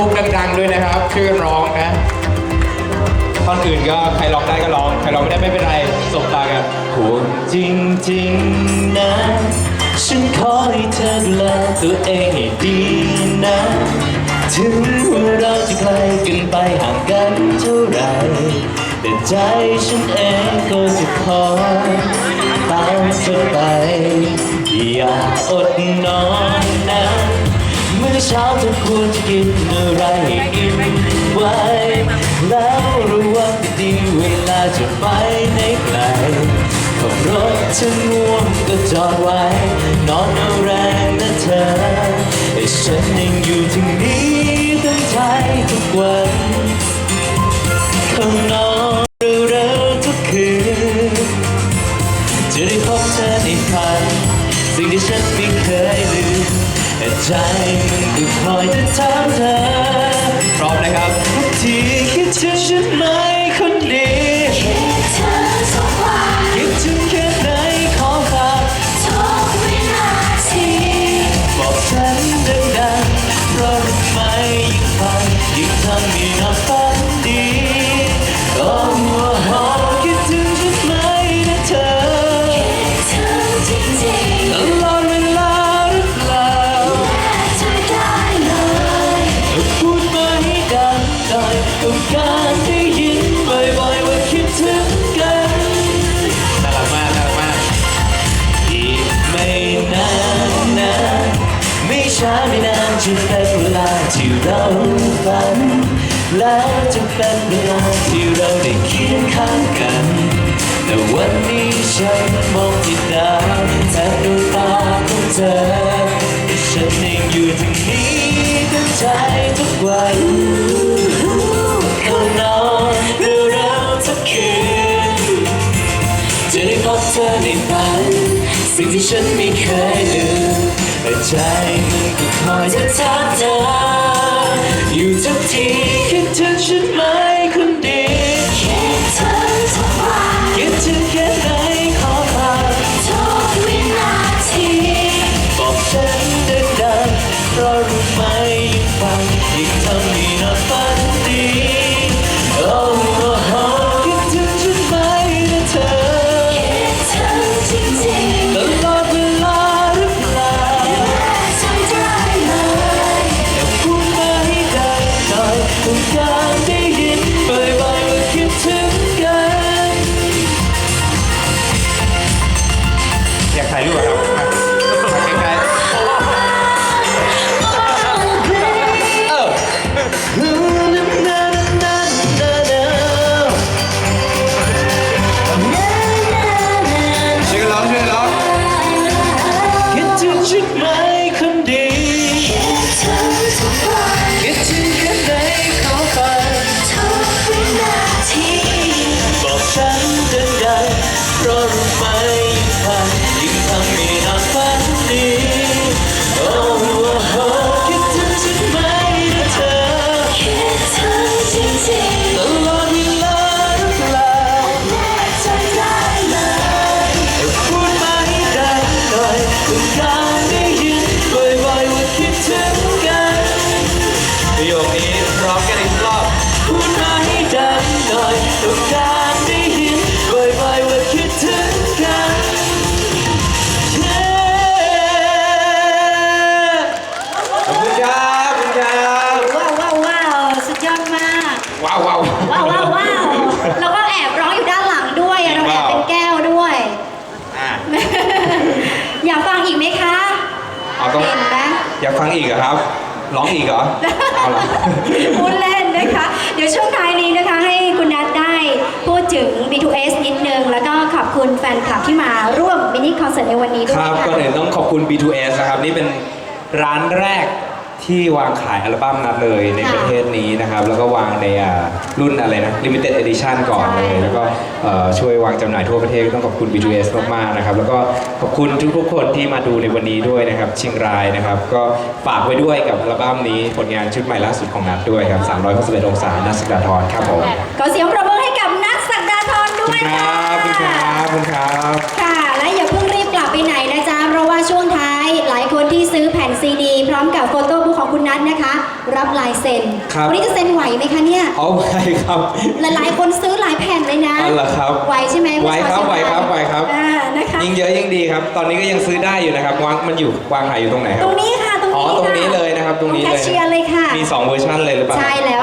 ฮุกดังๆด้วยนะครับช่วยกันร้องนะท่อนอื่นก็ใครร้องได้ก็ร้อง ใครร้องไม่ได้ไม่เป็นไรสบตากันห่วงจริงๆนะ ฉันขอให้เธอดูแลตัวเองให้ดีนะ ถึงว่าเราจะไกลกันไปห่างกันเท่าไหรแต่ใจฉันเองก็จะคอยตามเธอไป อย่าอดนอนนะ อเช้าเธอควรจะกินอะไรให้อิ่มไว้ แล้วระวังดีเวลาจะไปไหนไกลขับรถฉันง่วงก็จอดไว้ นอนเอาแรงนะเธอแต่ฉันยังอยู่ที่นี้ตั้งใจทุกวันข้างนอกเร็วๆทุกคืนจะได้พบเธอในฝันสิ่งที่ฉันไม่เคยลืม แต่ใจมันก็คอยจะถามเธอพร้อมนะครับทุกทีคิดถึงฉันมา จะเป็นเวลาที่เราฝัน แล้วจะเป็นเวลาที่เราได้เคียงข้างกัน แต่วันนี้ฉันมองที่ดาวแทนดวงตาของเธอแต่ฉันเองอยู่ตรงนี้ตั้งใจทุกวันเข้านอนเร็วๆทุกคืนจะได้พบเธอในฝันสิ่งที่ฉันไม่เคยลืมใจ มัน อยากฟังอีกเหรอครับ ร้องอีกเหรอเอาล่ะ พูดเล่นนะคะ เดี๋ยวช่วงท้ายนี้นะคะ ให้คุณนัทได้พูดถึง B2S นิดนึง แล้วก็ขอบคุณแฟนคลับที่มาร่วมมินิคอนเสิร์ตในวันนี้ด้วคยรับค่ะก็เลยต้องขอบคุณ B2S นะครับ นี่เป็นร้านแรก ที่วางขายอัลบั้มนัดเลยในค่ะประเทศนี้นะครับ แล้วก็วางในอ่ารุ่นอะไรนะ Limited Edition ก่อนเลยใช่แล้วก็เอ่อช่วยวางจำหน่ายทั่วประเทศก็ต้องขอบคุณ B2S มากๆนะครับ แล้วก็ขอบคุณทุกๆคนที่มาดูในวันนี้ด้วยนะครับเชียงรายนะครับ ก็ฝากไว้ด้วยกับอัลบั้มนี้ผลงานชุดใหม่ล่าสุดของนัดด้วยครับ361องศานัดสกดาทรครับผมขอเสีย ครับ วันนี้จะเซ็นไหวไหมคะเนี่ย เอาไว้ครับ หลายๆ คนซื้อหลายแผ่นเลยนะอ๋อเหรอครับ ไหวใช่ไหมไหวครับไหวครับไหวครับ อ่า นะคะ ยิ่งเยอะยิ่งดีครับ ตอนนี้ก็ยังซื้อได้อยู่นะครับวางมันอยู่วางขายอยู่ตรงไหนคตรับ รงนี้ค่ะ ตรงอ๋อนี้ตรงค่ะนี้เลยนะครับตรงนี้แคเลชย เชียร์เลยค่ะ มี 2 เวอร์ชันเลยหรือเปล่าใช่แล้ว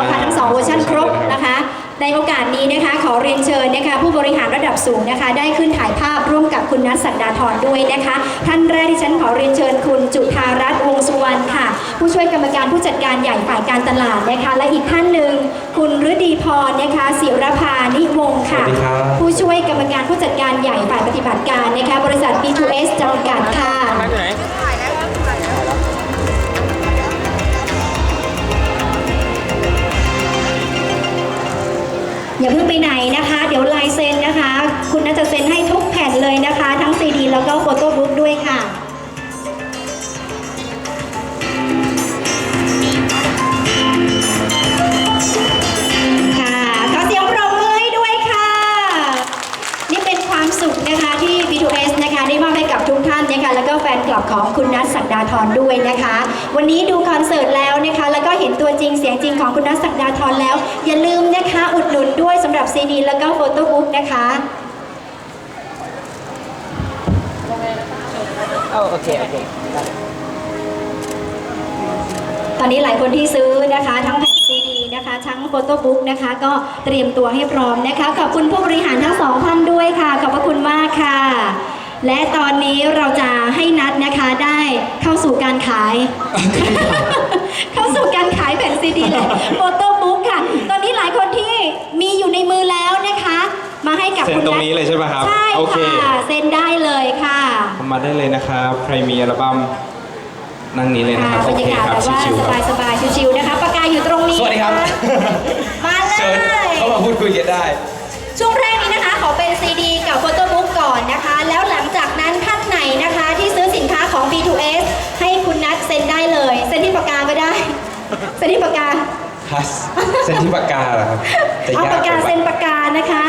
เรียนเชิญนะคะผู้บริหารระดับสูงนะคะ ได้ขึ้นถ่ายภาพร่วมกับคุณนัทสักดาธรด้วยนะคะ ท่านแรกที่ฉันขอเรียนเชิญคุณจุธารัตน์วงสุวรรณค่ะ ผู้ช่วยกรรมการผู้จัดการใหญ่ฝ่ายการตลาดนะคะ และอีกท่านหนึ่งคุณฤดีพรนะคะศิรพานิวงศ์ค่ะสวัสดีครับผู้ช่วยกรรมการผู้จัดการใหญ่ฝ่ายปฏิบัติการนะคะบริษัท B2S จำกัดค่ะ อย่าเพิ่งไปไหนนะคะ เดี๋ยวลายเซ็นนะคะ คุณน่าจะเซ็นให้ทุกแผ่นเลยนะคะ ทั้งซีดีแล้วก็โฟโต้บุ๊กด้วยค่ะค่ะ ธรด้วยนะคะ วันนี้ดูคอนเสิร์ตแล้วนะคะ แล้วก็เห็นตัวจริงเสียงจริงของคุณนัทศักดาธรแล้ว อย่าลืมนะคะอุดหนุนด้วยสำหรับซีดีแล้วก็โฟโต้บุ๊กนะคะโอเคโอเคตอนนี้หลายคนที่ซื้อนะคะ ทั้งแผ่นซีดีนะคะ ทั้งโฟโต้บุ๊กนะคะ ก็เตรียมตัวให้พร้อมนะคะ ขอบคุณผู้บริหารทั้งสองท่านด้วยค่ะ ขอบพระคุณมากค่ะ และตอนนี้เราจะให้นัดนะคะได้เข้าสู่การขาย เข้าสู่การขายแผ่นซีดีและโฟโต้บุ๊กค่ะ ตอนนี้หลายคนที่มีอยู่ในมือแล้วนะคะ มาให้กับเซ็นคุณตรงนัทนี้เลยใช่ไหมครับใช่โอเค ค่ะเซ็นได้เลยค่ะทำมาได้เลยนะครับ ใครมีอัลบั้มนั่งนี้เลยนะค่ะครับบโอรรเคยากาศครับแบบว่าชิวๆครับ สบายๆชิวๆนะคะปากกาอยู่ตรงนี้สวัสดีครับนะมาเลเชิญย เข้ามาพูดคุยกันได้ ช่วงแรกนี้นะคะขอเป็นซีดีกับโฟโต้บุ๊ คัสเซนที่ปากกาเหรอครับเอายากปากกาเซ็นปากกานะคะ